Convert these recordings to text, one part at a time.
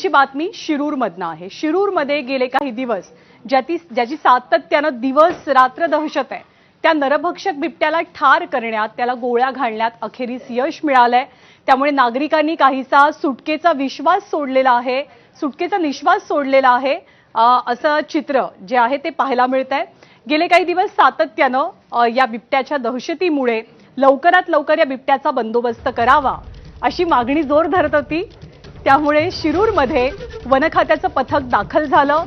पुढची बातमी शिरूरमधनं आहे. शिरूरमध्ये गेले काही दिवस ज्याची ज्याची सातत्यानं दिवस रात्र दहशत आहे त्या नरभक्षक बिबट्याला ठार करण्यात त्याला गोळ्या घालण्यात अखेरीस यश मिळालंय. त्यामुळे नागरिकांनी काहीसा सुटकेचा विश्वास सोडलेला आहे सुटकेचा निश्वास सोडलेला आहे असं चित्र जे आहे ते पाहायला मिळत आहे गेले काही दिवस सातत्यानं या बिबट्याच्या दहशतीमुळे लवकरात लवकर या बिबट्याचा बंदोबस्त करावा अशी मागणी जोर धरत होती. त्यामुळे शिरूरमध्ये वनखात्याचं पथक दाखल झालं.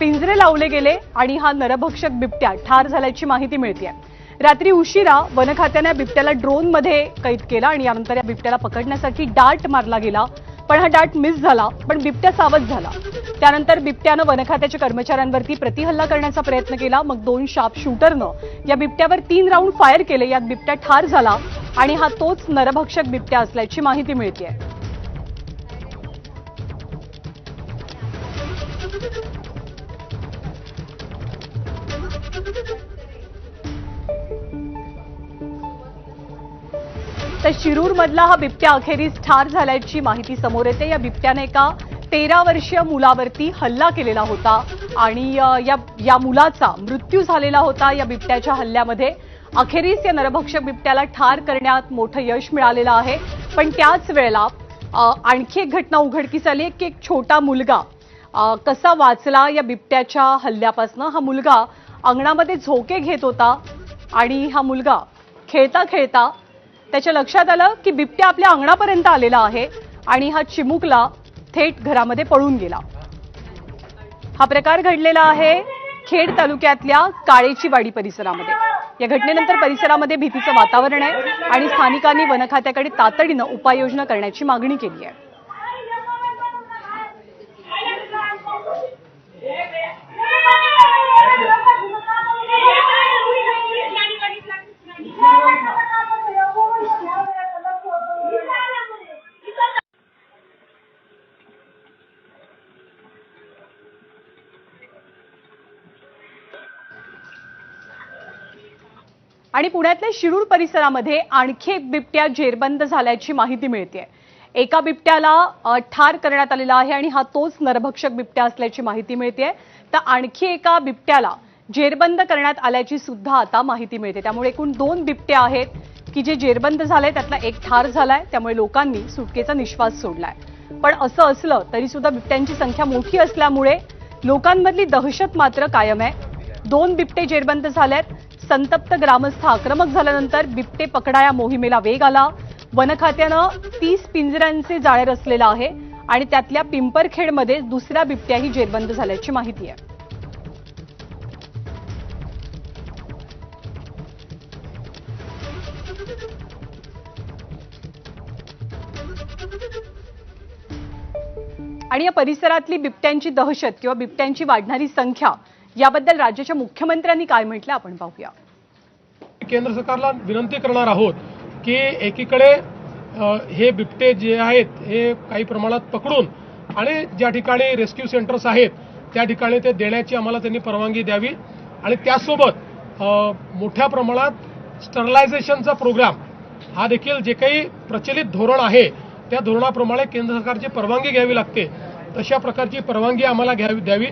पिंजरे लावले गेले आणि हा नरभक्षक बिबट्या ठार झाल्याची माहिती मिळते रात्री उशिरा वनखात्याने बिबट्याला ड्रोनमध्ये कैद केला आणि यानंतर या बिबट्याला पकडण्यासाठी डाट मारला गेला. पण हा डाट मिस झाला पण बिबट्या सावध झाला. त्यानंतर बिबट्यानं वनखात्याच्या कर्मचाऱ्यांवरती प्रतिहल्ला करण्याचा प्रयत्न केला. मग दोन शार्प शूटरनं या बिबट्यावर तीन राऊंड फायर केले. यात बिबट्या ठार झाला आणि हा तोच नरभक्षक बिबट्या असल्याची माहिती मिळते तर शिरूरमधला हा बिबट्या अखेरीस ठार झाल्याची माहिती समोर येते. या बिबट्याने एका तेरा वर्षीय मुलावरती हल्ला केलेला होता आणि या या मुलाचा मृत्यू झालेला होता. या बिबट्याच्या हल्ल्यामध्ये अखेरीस या नरभक्षक बिबट्याला ठार करण्यात मोठं यश मिळालेलं आहे. पण त्याच वेळेला आणखी एक घटना उघडकीस आली की एक छोटा मुलगा कसा वाचला या बिबट्याच्या हल्ल्यापासनं? हा मुलगा अंगणामध्ये झोके घेत होता आणि हा मुलगा खेळता खेळता त्याच्या लक्षात आलं की बिबट्या आपल्या अंगणापर्यंत आलेला आहे आणि हा चिमुकला थेट घरामध्ये पळून गेला. हा प्रकार घडलेला आहे खेड तालुक्यातल्या काळेचीवाडी परिसरामध्ये. या घटनेनंतर परिसरामध्ये भीतीचं वातावरण आहे आणि स्थानिकांनी वनखात्याकडे तातडीनं उपाययोजना करण्याची मागणी केली आहे. आणि पुण्यातल्या शिरूर परिसरामध्ये आणखी एक बिबट्या जेरबंद झाल्याची माहिती मिळते एका बिबट्याला ठार करण्यात आलेला आहे आणि हा तोच नरभक्षक बिबट्या असल्याची माहिती मिळते तर आणखी एका बिबट्याला जेरबंद करण्यात आल्याची सुद्धा आता माहिती मिळते. त्यामुळे एकूण दोन बिबट्या आहेत की जे जेरबंद झाले त्यातला एक ठार झालाय त्यामुळे लोकांनी सुटकेचा निश्वास सोडलाय. पण असं असलं तरी सुद्धा बिबट्यांची संख्या मोठी असल्यामुळे लोकांमधली दहशत मात्र कायम आहे. दोन बिबटे जेरबंद झाल्यात संतप्त ग्रामस्थ आक्रमक झाल्यानंतर बिबटे पकडाया मोहिमेला वेग आला. वनखात्यानं तीस पिंजऱ्यांचे जाळे रचलेलं आहे आणि त्यातल्या पिंपरखेडमध्ये दुसऱ्या बिबट्याही जेरबंद झाल्याची माहिती आहे. आणि या परिसरातली बिबट्यांची दहशत किंवा बिबट्यांची वाढणारी संख्या याबद्दल राज्याच्या मुख्यमंत्र्यांनी काय म्हटलं आपण पाहूया. केंद्र सरकारला विनंती करणार आहोत की एकीकडे हे बिबटे जे आहेत हे काही प्रमाणात पकडून आणि ज्या ठिकाणी रेस्क्यू सेंटर्स आहेत त्या ठिकाणी ते देण्याची आम्हाला त्यांनी परवानगी द्यावी. आणि त्यासोबत मोठ्या प्रमाणात स्टरलायझेशनचा प्रोग्राम हा देखील जे काही प्रचलित धोरण आहे त्या धोरणाप्रमाणे केंद्र सरकारची परवानगी घ्यावी लागते. तशा प्रकारची परवानगी आम्हाला घ्यावी द्यावी.